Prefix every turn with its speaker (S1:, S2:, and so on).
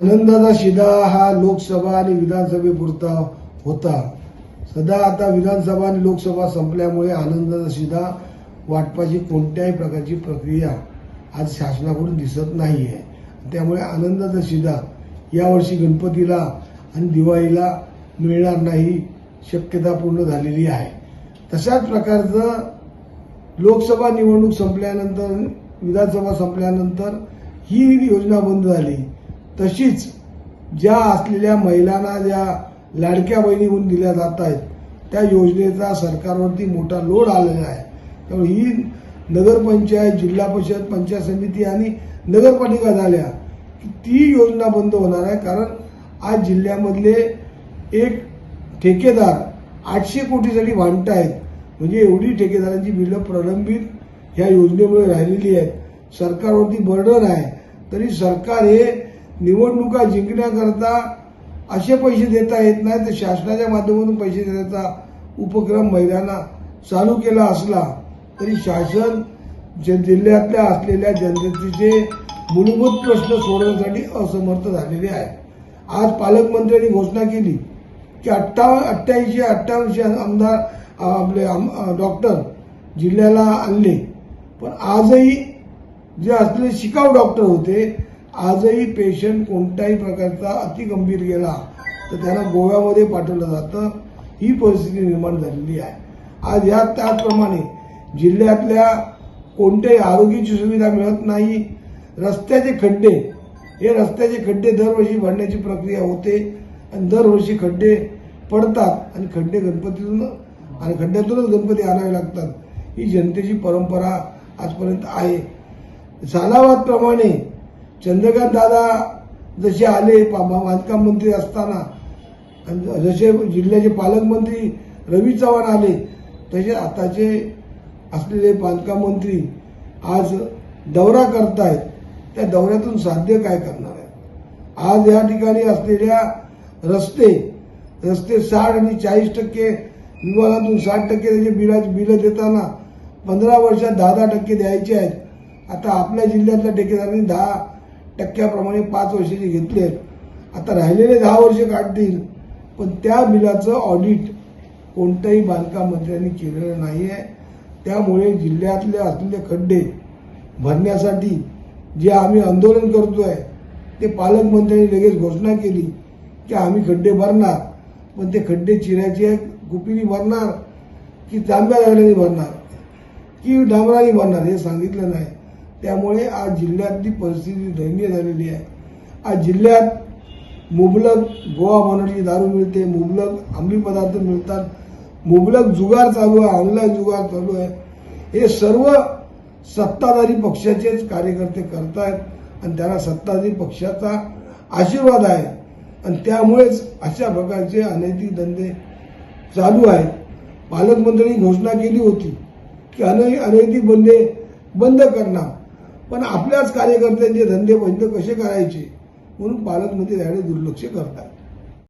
S1: आनंदाचा शिदा हा लोकसभा आणि विधानसभेपुरता होता. सध्या आता विधानसभा आणि लोकसभा संपल्यामुळे आनंदाचा शिदा वाटपाची कोणत्याही प्रकारची प्रक्रिया आज शासनाकडून दिसत नाही आहे त्यामुळे आनंदाचा शिदा यावर्षी गणपतीला आणि दिवाळीला मिळणार नाही शक्यता पूर्ण झालेली आहे. तशाच प्रकारचं लोकसभा निवडणूक संपल्यानंतर विधानसभा संपल्यानंतर ही योजना बंद झाली. तशीच ज्या असलेल्या महिलांना ज्या लाडक्या बहिणी दिल्या जात आहेत त्या योजनेचा सरकारवरती मोठा लोड आलेला आहे. त्यामुळे ही नगरपंचायत जिल्हा परिषद पंचायत समिती आणि नगरपालिका झाल्या ती योजना बंद होणार आहे. कारण आज जिल्ह्यामधले एक ठेकेदार आठशे कोटीसाठी भांडत आहेत. म्हणजे एवढी ठेकेदारांची बिलं प्रलंबित ह्या योजनेमुळे राहिलेली आहेत. सरकारवरती बर्डन आहे. तरी सरकार हे निवडणुका जिंकण्याकरता असे पैसे देता येत नाही तर शासनाच्या माध्यमातून पैसे देण्याचा उपक्रम महिलांना चालू केला असला तरी शासन जिल्ह्यातल्या असलेल्या जनतेचे मूलभूत प्रश्न सोडवण्यासाठी असमर्थ झालेले आहे. आज पालकमंत्र्यांनी घोषणा केली की अठ्ठाव अठ्ठ्याऐंशी अठ्ठावन्नशे आमदार आपले आम- डॉक्टर जिल्ह्याला आणले. पण आजही जे असलेले शिकाऊ डॉक्टर होते आजही पेशंट कोणत्याही प्रकारचा अतिगंभीर गेला तर त्याला गोव्यामध्ये पाठवलं जातं. ही परिस्थिती निर्माण झालेली आहे. आज या त्याचप्रमाणे जिल्ह्यातल्या कोणत्याही आरोग्याची सुविधा मिळत नाही. रस्त्याचे खड्डे हे रस्त्याचे खड्डे दरवर्षी भरण्याची प्रक्रिया होते. आणि दरवर्षी खड्डे पडतात आणि खड्डे गणपतीतून आणि खड्ड्यातूनच गणपती आणावे लागतात. ही जनतेची परंपरा आजपर्यंत आहे. सालाबादप्रमाणे चंद्रकांत दादा जसे आले पा- बांधकाम मंत्री असताना जसे जिल्ह्याचे पालकमंत्री रवी चव्हाण आले तसे आताचे असलेले बांधकाम मंत्री आज दौरा करतायत. त्या दौऱ्यातून साध्य काय करणार आहे आज या ठिकाणी असलेल्या रस्ते रस्ते साठ आणि चाळीस टक्के विभागातून साठ टक्के त्याचे बिलाची बिलं देताना पंधरा वर्षात दहा दहा टक्के द्यायचे आहेत. आता आपल्या जिल्ह्यातल्या ठेकेदारांनी दहा टक्क्याप्रमाणे पाच वर्षाचे घेतले आहेत आता राहिलेले दहा वर्ष काढतील पण त्या बिलाचं ऑडिट कोणत्याही बांधकाम मंत्र्यांनी केलेलं नाही आहे त्यामुळे जिल्ह्यातले असलेले खड्डे भरण्यासाठी जे आम्ही आंदोलन करतो आहे ते पालकमंत्र्यांनी लगेच घोषणा केली की आम्ही खड्डे भरणार पण ते खड्डे चिऱ्याचे गुपिनी भरणार की तांब्या लागल्याने भरणार की डांबराने भरणार हे सांगितलं नाही. त्यामुळे आज जिल्ह्यातली परिस्थिती दयनीय झालेली आहे. आज जिल्ह्यात मुबलक गोवा बनवण्याची दारू मिळते मुबलक अंमली पदार्थ मिळतात मुबलक जुगार चालू आहे ऑनलाईन जुगार चालू आहे. हे सर्व सत्ताधारी पक्षाचेच कार्यकर्ते करतायत आणि त्यांना सत्ताधारी पक्षाचा आशीर्वाद आहे. आणि त्यामुळेच अशा प्रकारचे अनैतिक धंदे चालू आहेत. पालकमंत्र्यांनी घोषणा केली होती की अनै अनैतिक बंदे बंद करणार. पण आपल्याच कार्यकर्त्यांचे धंदे बंद कसे करायचे? म्हणून पालकमंत्री त्याकडे दुर्लक्ष करतात.